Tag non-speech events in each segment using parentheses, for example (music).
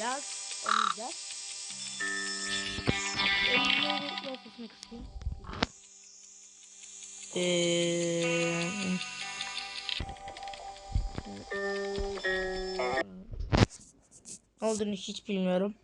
oynayacağız. Oynayacağız. Eee... Ne olduğunu hiç bilmiyorum.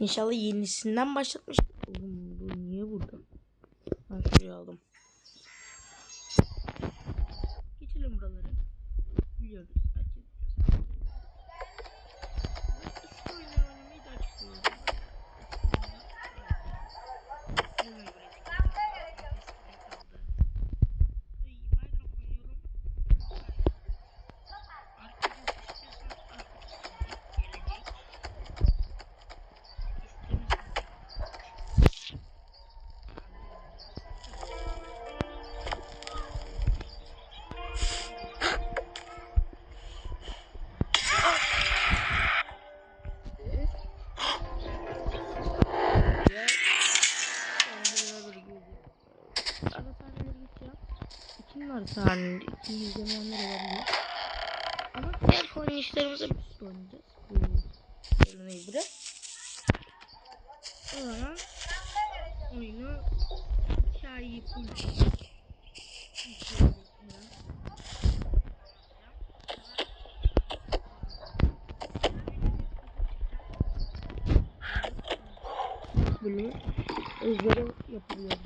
İnşallah yenisinden başlatmış. Oğlum bu niye burada? Ben şuraya aldım. Var sahnede. İkinci izlemeyenler olabilir. Ama diğer oynayışlarımızı biz oynayacağız. Bu Elmayı bırak. O zaman oyunu hikayeyi full Bunu ezbere yapılıyor.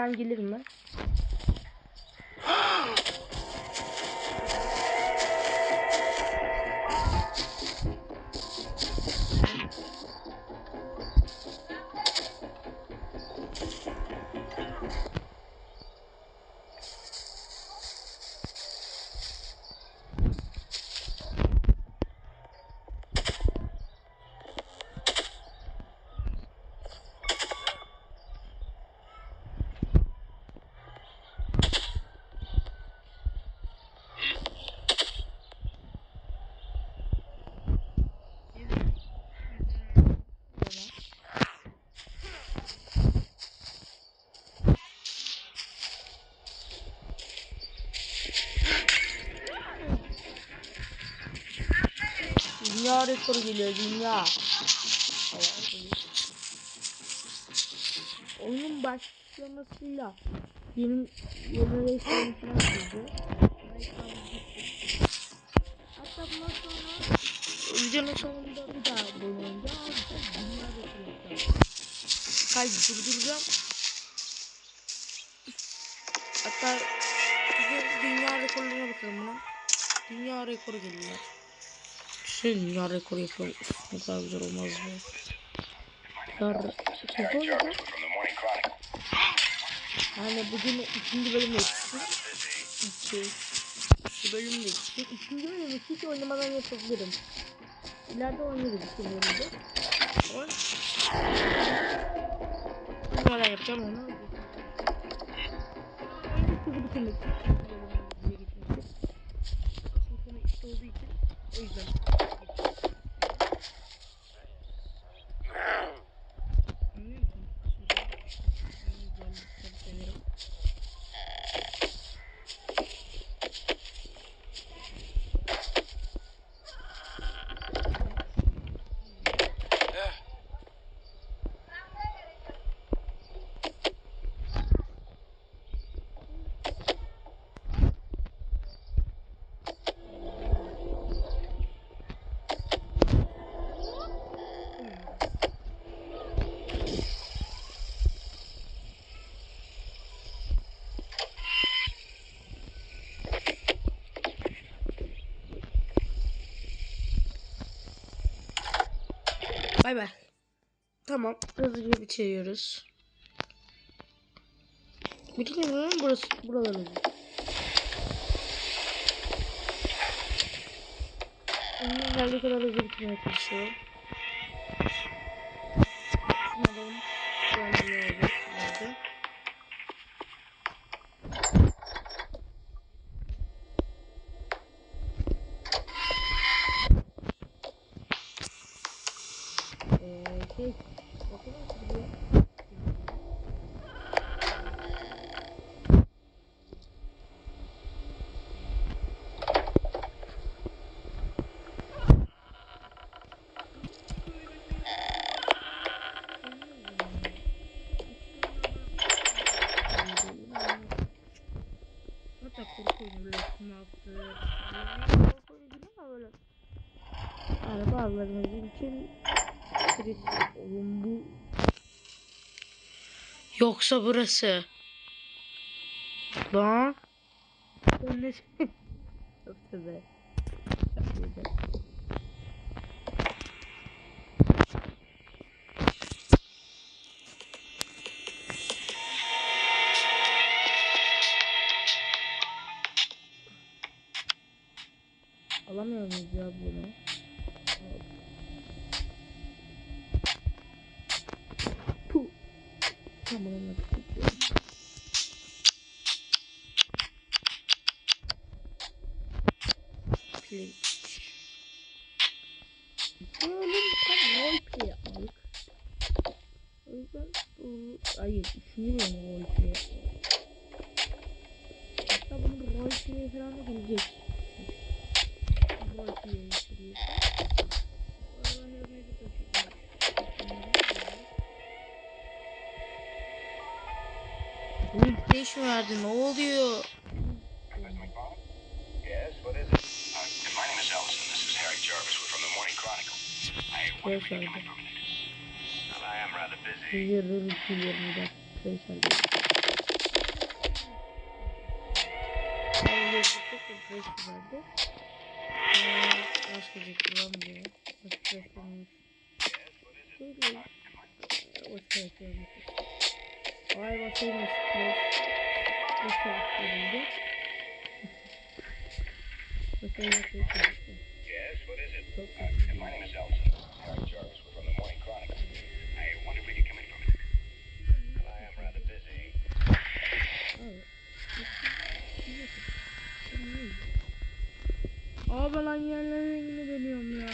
Tren gelir mi? Dünya rekoru geliyor dünya. Oyunun başlamasıyla benim jenerasyon falan oldu. Hatta bundan sonra videonun sonunda bir daha olacağım. Dünya rekoru. Kaydı durduracağım. Hatta dünya rekorlarına bakalım buna. Dünya rekoru geliyor. Şey dünya rekoru yapıyorum. Uf, ne kadar güzel olmaz mı? Yar... Çok olacak. Yani bugün ikinci bölüm yetişsin. İki. İki bölüm de yetişsin. İkinci bölümü hiç oynamadan yapabilirim. İleride oynarız iki bölümde. Ama... Oynamadan yapacağım onu. Hızlı bitirmek için. Konu işte olduğu için. O yüzden. Tamam. Hızlıca bitiriyoruz. Bitirelim mi? Burası, buralar olacak. Elimden geldiği kadar hızlı bitirmeye çalışıyorum. Şunu alalım. Şu an iyi oldu. Nerede? Ee, şey, okula gidiyor. Hatta korku oyunu ama böyle. Yani bazılarımız için bu Yoksa burası. lan Yoksa be. Tamam hadi gidiyorum. Play. Bölüm tam roleplay. O yüzden bu... Hayır, üçüncü I am rather busy. Biliyorum, biliyorum bir dakika. Tracer değil. Ben yazıklık bir Tracer vardı. Eee, başka bir kullanmıyor. Başka Tracer'mış. Değil mi? O Tracer'mış. Vay basaymış. Tracer aktarıldı. Basaymış Tracer. Yes, what is it? Çok Uh, saçma. my name is Ellison. This is Harry Jarvis. We're from the Morning Chronicle. I wonder if we could come in for a minute. Well, I am rather busy. Evet. Aa ben aynı yerlere rengini deniyorum ya.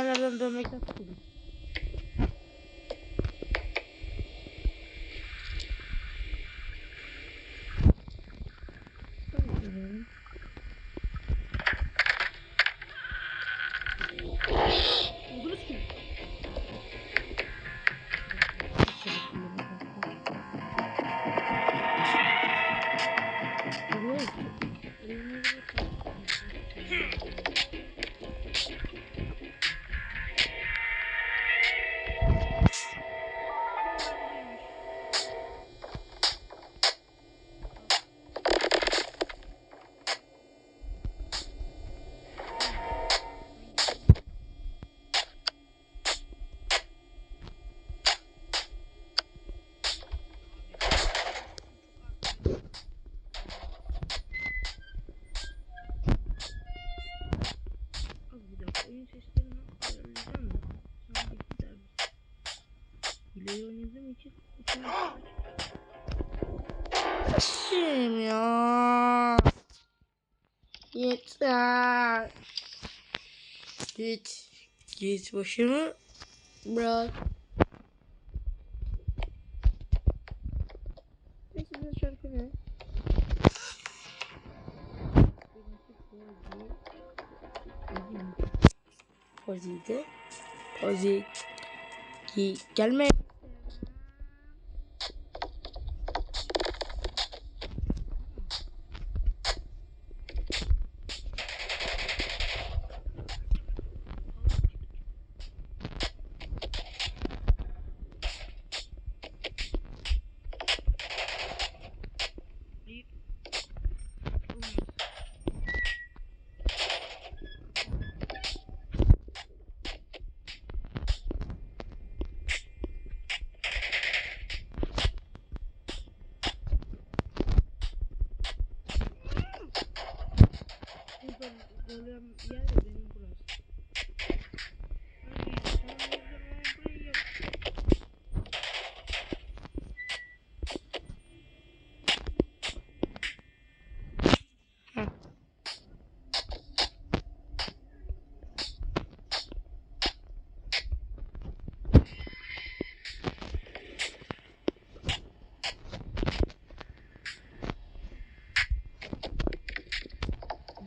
señalar dónde me Hileyi oynadığım için Kim ya? Yeter. Git. Git başımı bırak. Ne? Pozi'de. Pozi. Gelme. Söylüyorum yer de benim burası.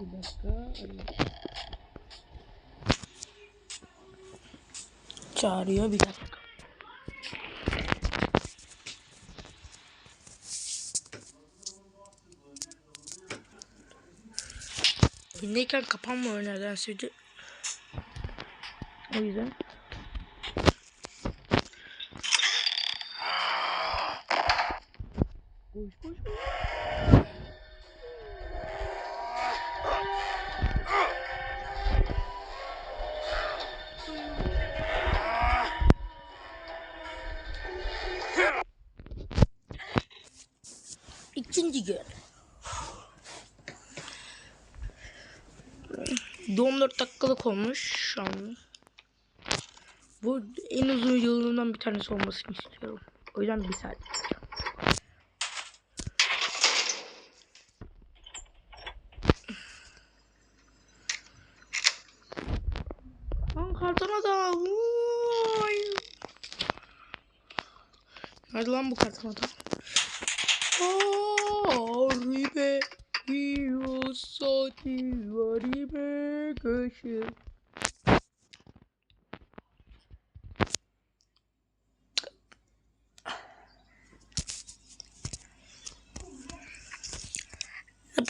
Ay, sana Çağırıyor bir dakika. Oyundayken kapanmıyor nedense. O yüzden. 4 dakikalık olmuş şu an. Bu en uzun videolarımdan bir tanesi olmasını istiyorum. O yüzden bir saat. Lan kartona da. Vay. Nerede lan bu kartona da? Arribe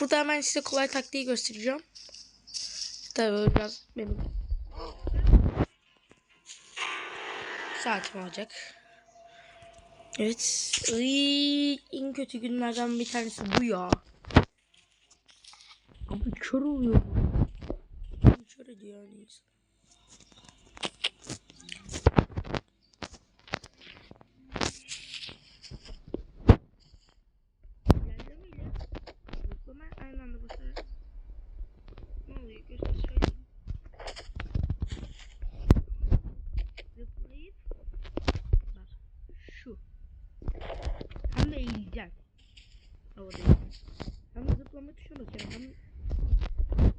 Burada hemen size kolay taktiği göstereceğim. Tabii biraz benim saatim olacak. Evet. Iy, en kötü günlerden bir tanesi bu ya. Abi kör oluyor. Kör ediyor yani insan. İlerlemeyle zıplama aynı anda basarak ne oluyor göster söyleyeyim. Zıplayıp bak şu hem de eğileceksin. Havada eğileceksin. Tuşuna basacaksın. Hem,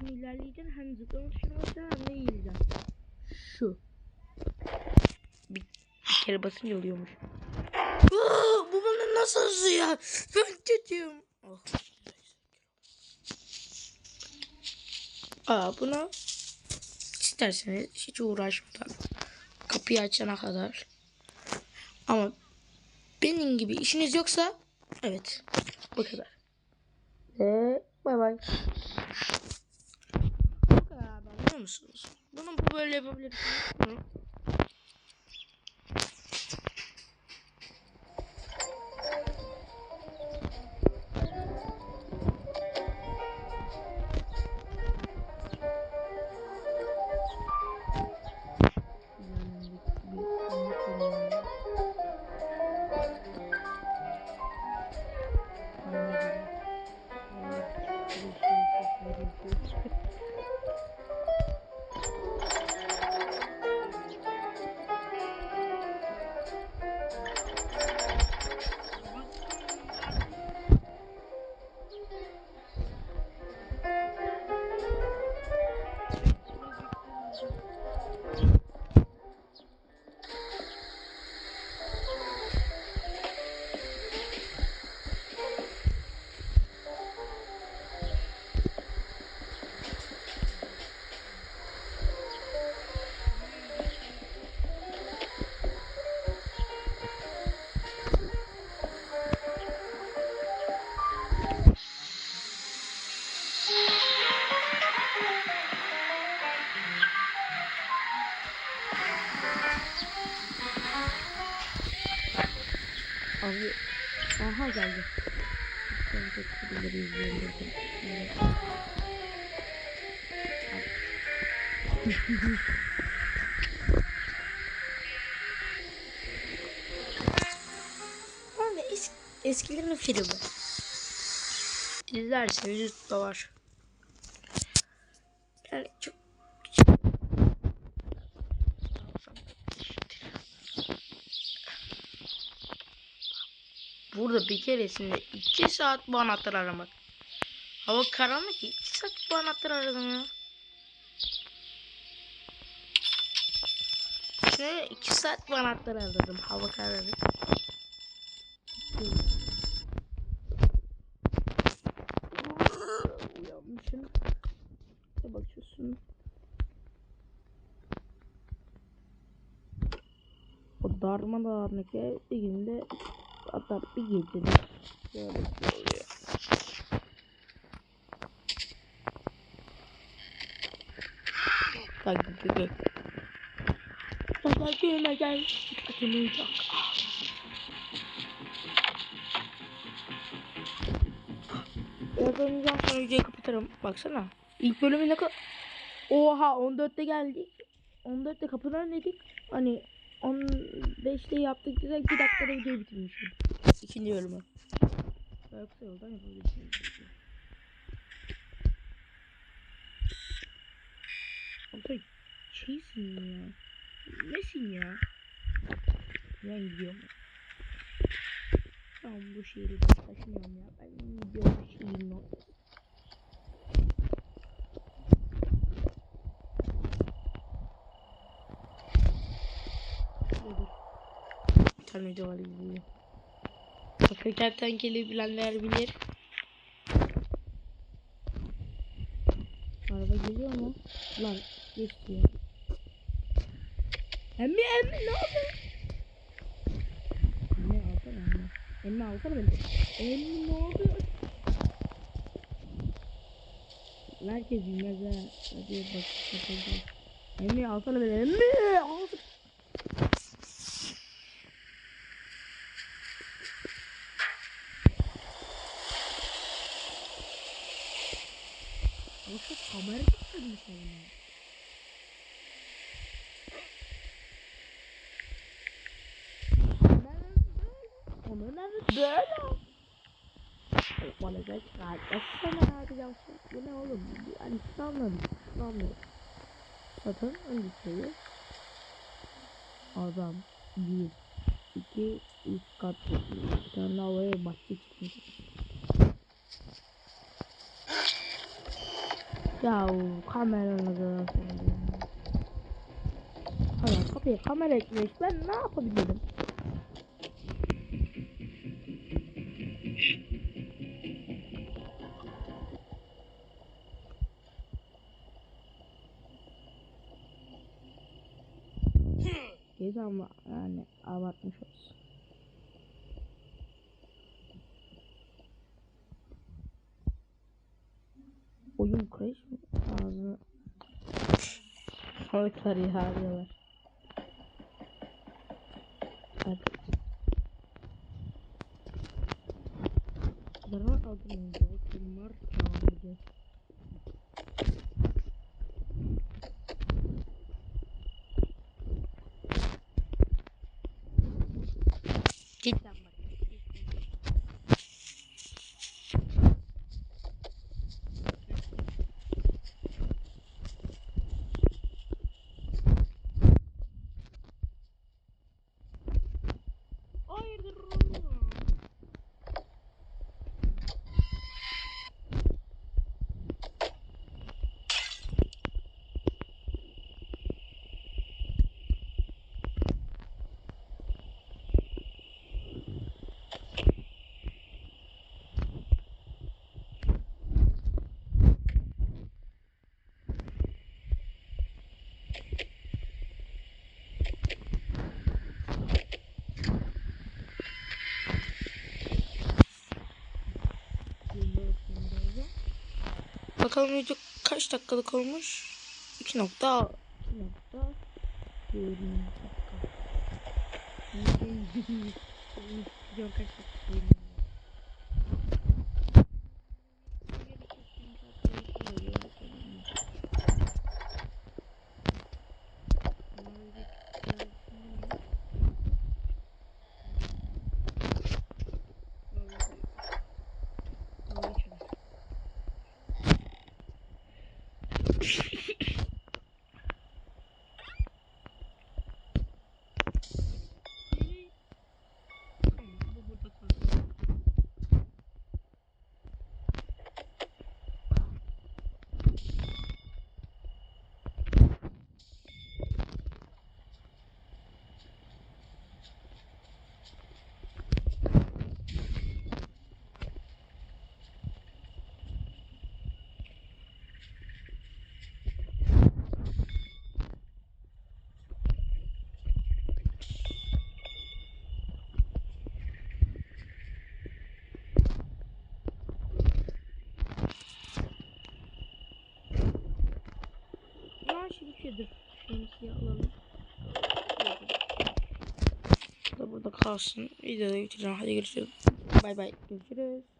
hem ilerleyeceksin hem zıplama tuşuna basacaksın hem de eğileceksin. Şu. Bir, bir kere basınca oluyormuş. Aa, bu bana nasıl hızlı ya? Ben çocuğum. Oh. Aa buna isterseniz hiç uğraşmadan kapıyı açana kadar. Ama benim gibi işiniz yoksa evet bu kadar. Ve bay bay. Bu kadar abi anlıyor musunuz? Bunu bu böyle yapabilirsiniz. Eskilerin filmi. İzlerseniz YouTube'da var. Yani çok Burada bir keresinde 2 saat bu anahtarı aramak. Hava karanlık 2 saat bu anahtarı aradım ya. Ne 2 saat bu anahtarı aradım. Hava karanlık. Bir bakıyorsun. O darmadağınık ev bir günde hatta bir gecede böyle oluyor. Bak gel gel. Dikkatimi uyacak. Biraz oynayacağım sonra videoyu kapatırım. Baksana. İlk bölümü ne kadar... Oha 14'te geldik. 14'te kapıdan önledik. Hani 15'te yaptık. Direkt 1 dakikada videoyu bitirmişim. İkinci bölümü. Daha kısa yoldan yapabilirsiniz. Abi şeysin ya. Nesin ya? Ben gidiyorum. Tamam bu şehri taşımıyorum ya. Ben gidiyorum şehrin o. Bir tane video var izliyor. Kapı kertenkele bilenler bilir. Araba geliyor mu? Lan geçti ya. Emmi emmi ne yapıyorsun? Emmi alsana emmi. Emmi alsana beni. Emmi ne yapıyorsun? Herkes bilmez ha. Hadi bak. Emmi alsana beni. Emmi alsana. Yoksa kamera tutmamış yani. Onu nerede böyle? Bana da çıkar. Baksana hadi yapsın. Bu ne oğlum? Hani sanmadım. Sanmıyorum. Satın önce şeyi. Adam. Bir. iki, üç kat. Bir tane havaya bahçe çıkmış. Ya kameranı da Hadi kapıya kamera eklemiş. Ben ne yapabilirim? Gezi ama yani abartmış olsun. Oyun crash mi? Ağzını ya harcıyorlar. Hadi. Bakalım video kaç dakikalık olmuş? 2 nokta 2 nokta 20 dakika. (laughs) Video kaç dakika olmuş? Thank you. Bitiyordur. Şemsiye alalım. Bu da burada kalsın. Videoda bitireceğim. Hadi görüşürüz. Bay bay. Görüşürüz.